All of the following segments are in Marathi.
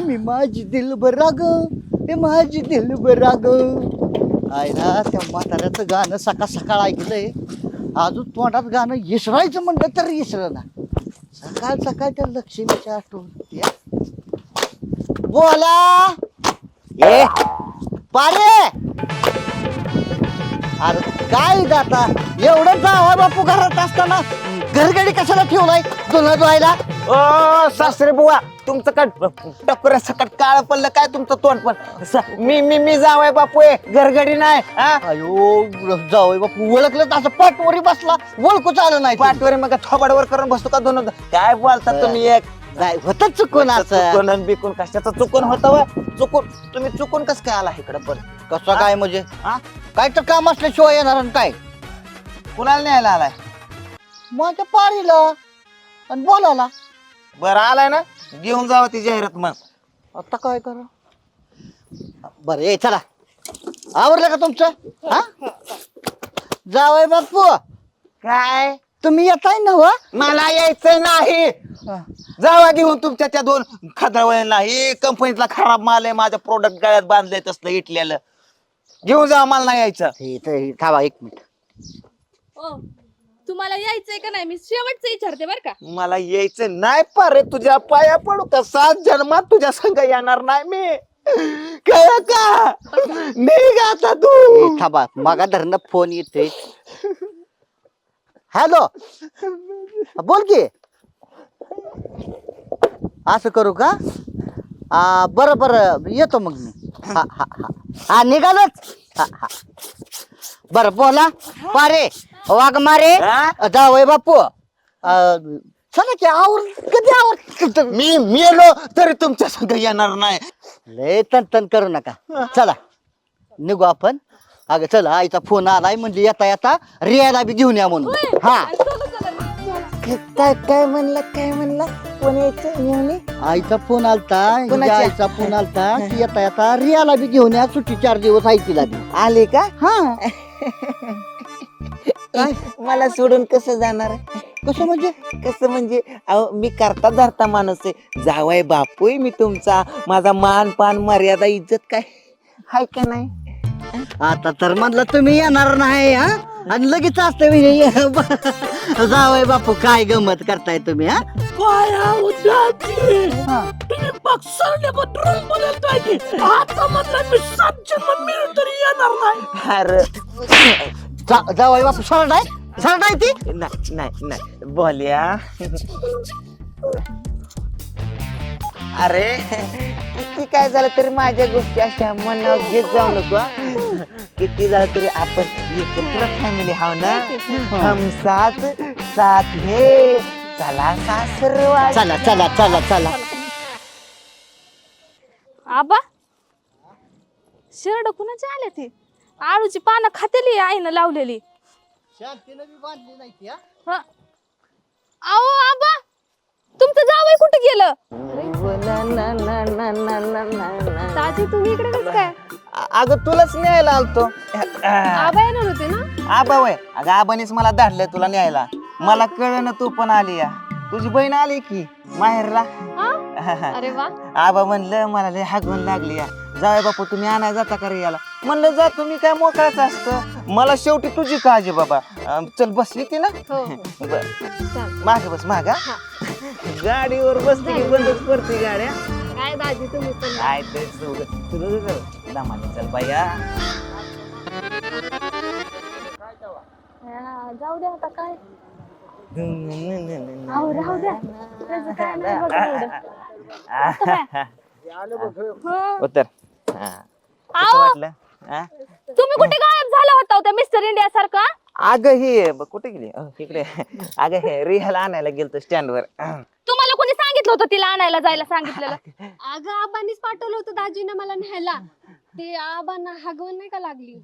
मी माझी दिल राग हे माझी दिल राग. आहे ना त्या म्हाताऱ्याचं गाणं सकाळ सकाळ ऐकलंय. अजून तोंडात गाणं इसरायचं म्हणलं तर इसरं ना. सकाळ सकाळ त्या लक्ष्मीच्या आठवण बोला. ए पारे. अरे काय दाता एवढं जावा बापू घरात असताना. घरगडी कशाला ठेवलाय? धुणं धुवायला? ओ सासरे बुवा तुमचं कट टकोऱ्या सकट काळ पडलं? काय तुमचं तोंड पण? स- मी मी मी जावाय बापू आहे घरगडी नाही हा? अयो जावय बापू ओळखलं तर असं पाठवरी बसला ओळखूच आलं नाही पाठवर मग थोबाडवर करून बसतो का दोन? काय बोलता तुम्ही एक? नाही होत चुकून असं. चुकून आणि बिकून कशाचं चुकून होतं? चुकून तुम्ही चुकून कस काय आला इकडे पण? कसं काय म्हणजे? हा? काय तर काम असल्याशिवाय येणार आणि काय? कुणाला न्यायला आलाय? माझ्या पारीला आणि बोलायला. बरं आलाय ना? घेऊन जावं ती जाहिरात मग. आता काय करा? बरं ये चला. आवरलं का तुमचं? हा? जावय बापू काय? तुम्ही येताय ना हो? मला यायचं नाही. जावा घेऊन तुमच्या त्या दोन खदळवळ्यांना. हे कंपनीतला खराब माल आहे माझ्या प्रोडक्ट गळ्यात बांधलंय तसलं इटल्याला घेऊन जा मला नाही यायचं. हे हे थांबा एक मिनिट. ओ. तुम्हाला यायचंय का नाही? मी शेवटचं विचारते बर का. मला यायचं नाही पारे तुझ्या पाया पडू का? सात जन्मात तुझ्या संग येणार नाही मी. कळ का? निघ आता ए, तू थांबा मागा धरणं फोन येते हॅलो. बोल की. असं करू का? आ, बरं बरं येतो मग मी. हा हा हा. हा निघालच. हा हा. बरं बोला. पारे. वाघ मारे. हा? जावय बापू. आ, चला की आवर कधी आवर? मी मेलो तरी तुमच्या संग येणार नाही. लय तन तन करू नका. चला. निघू आपण. अगं चला आईचा फोन आलाय म्हणजे येता येता रियाला बी घेऊन या म्हणून. हा. काय काय म्हणला काय म्हणला? कोण यायचं? आईचा फोन आलता हिच्या कोणाच्या? आईचा फोन आलता की येता येता रियाला बी घेऊन या सुट्टी चार दिवस आहे तिला बी. आले का? हा. काय? मला सोडून कसं जाणार कसं म्हणजे? कसं म्हणजे? अहो मी करता धरता माणूस आहे. जावाय बापूय मी तुमचा. माझा मान पान मर्यादा इज्जत काय? हाय का नाही? आता तर म्हणलं तुम्ही येणार नाही हा? आणि लगेच असते जावय बापू काय गमत करताय तुम्ही हा? अरे. जा- जावई बापू सरळ आहे सरळ आहे ती? नाही नाही नाही. बोल्या. अरे किती काय झालं तरी माझ्या गोष्टी अशा मनावर घेत जाऊ नको हा. किती झालं तरी आपण एकत्र फॅमिली हाव ना? हम साथ साथ हे चला सासरवा चला चला चला चला. आबा शर्ट कुणाचे आले ते? आळूची पानं खातेली आईनं लावलेली. हा. अहो आबा तुमचं जावई कुठे गेलं? ताजी तुम्ही इकडे कसं काय? अगं तुलाच न्यायला आलतो. आबा येणार होते ना? आबा वय. अगं आबानीच मला धाडलंय तुला न्यायला. मला कळलं ना तू पण आली या. तुझी बहीण आली की माहेरला? हा? अरे वा. आबा म्हणलं मला लय हागवण लागली या. जाय बापू तुम्ही आणाय जाता का रे याला? म्हणलं जा तुम्ही काय मोकळाच असतं. मला शेवटी तुझी काळजी बाबा. अं, चल बसली ती ना? हो हो. बर. चाल. मागे बस मागा गाडीवर बसली की बंदच करते गाड्या. काय दाजी तुम्ही पण काय ते सवलत. तुला दमाने चल बाया. हा, जाऊ द्या आता काय. अहो राहू द्या. त्याचं काय नाही बघा एवढं. उतर. हा. कसं अहो, वाटलं? हा? तुम्ही कुठे गायब झाला होता हो त्या मिस्टर इंडिया सारखा? अगं हे ब- कुठे गेली? इकडे. अगं हे रिहाला आणायला गेलतो स्टँडवर. तुम्हाला कोणी सांगितलं होतं तिला आणायला जायला सांगितलेलं? अगं आबांनीच पाठवलं होतं दाजीनं मला न्यायला. ते आबांना हागवण नाही का लागली?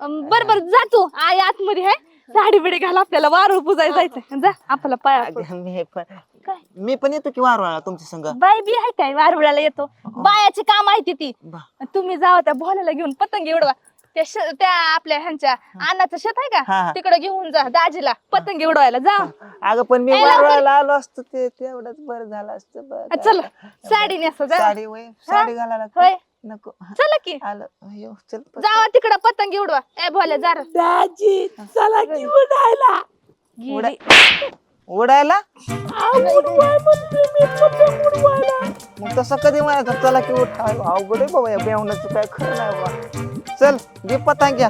अं, बर बर जा तू. आई आतमध्ये आहे. साडी बिडी घाल आपल्याला वारू पुजायला जायचं जा आपल्याला पाया पड. अगं, मी पण काय? मी पण येतो की वारवाळा तुमच्या संग? बाई बी आहे काय? वारुळाला येतो. बायाची काम आहे ती. बा. तुम्ही जावा त्या भोल्याला घेऊन पतंग उडवा. त्या श- त्या आपल्या ह्यांच्या अन्नाचं शेत आहे हा, का? हा. तिकडे घेऊन जा दाजीला पतंग उडवायला. जा. अगं पण मी ए, लवकर. वारवायला आलो असतो ते तेवढंच बरं झालं असतं. चल. साडी नेसा जा. साडी वय साडी घालायला होय. लागते नको. चला की. आलं. अयो, चल. जावा तिकडं पतंग उडवा. ए भोल्या जा रे. दाजी चला की उडायला. गेली. उडायला मग तसं कधी म्हणायचं चला की उठा अवघड आहे बाबा या बेवण्याचं काय खरं नाही बाबा. चल घे पतंग्या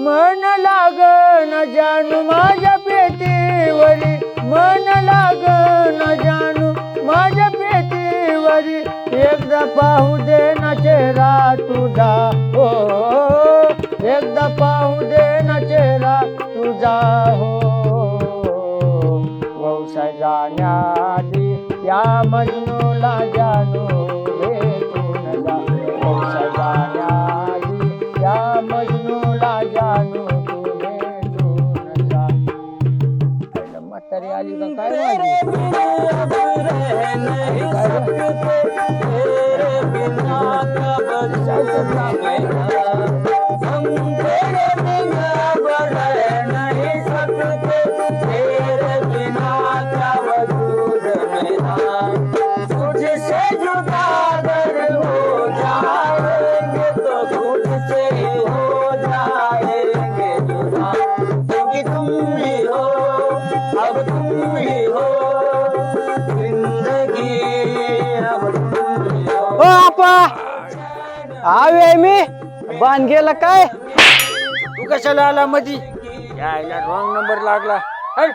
मन लागन जानू माझ्या पेटीवरी मन लागन जानू माझ्या पेटीवरी एकदा पाहू दे ना चेहरा तुझा. हो. एकदा पाहू दे चेहरा तुझा हो. व्यवसाय जाण्याआधी या मजनूला जानू भेटून जा व्यवसाय जाण्याआधी या मजनूला म्हातारी आली का? काय आपा आवे मी बांध गेला काय? तू कशाला आला मधी? यायला रॉंग नंबर लागला. हट.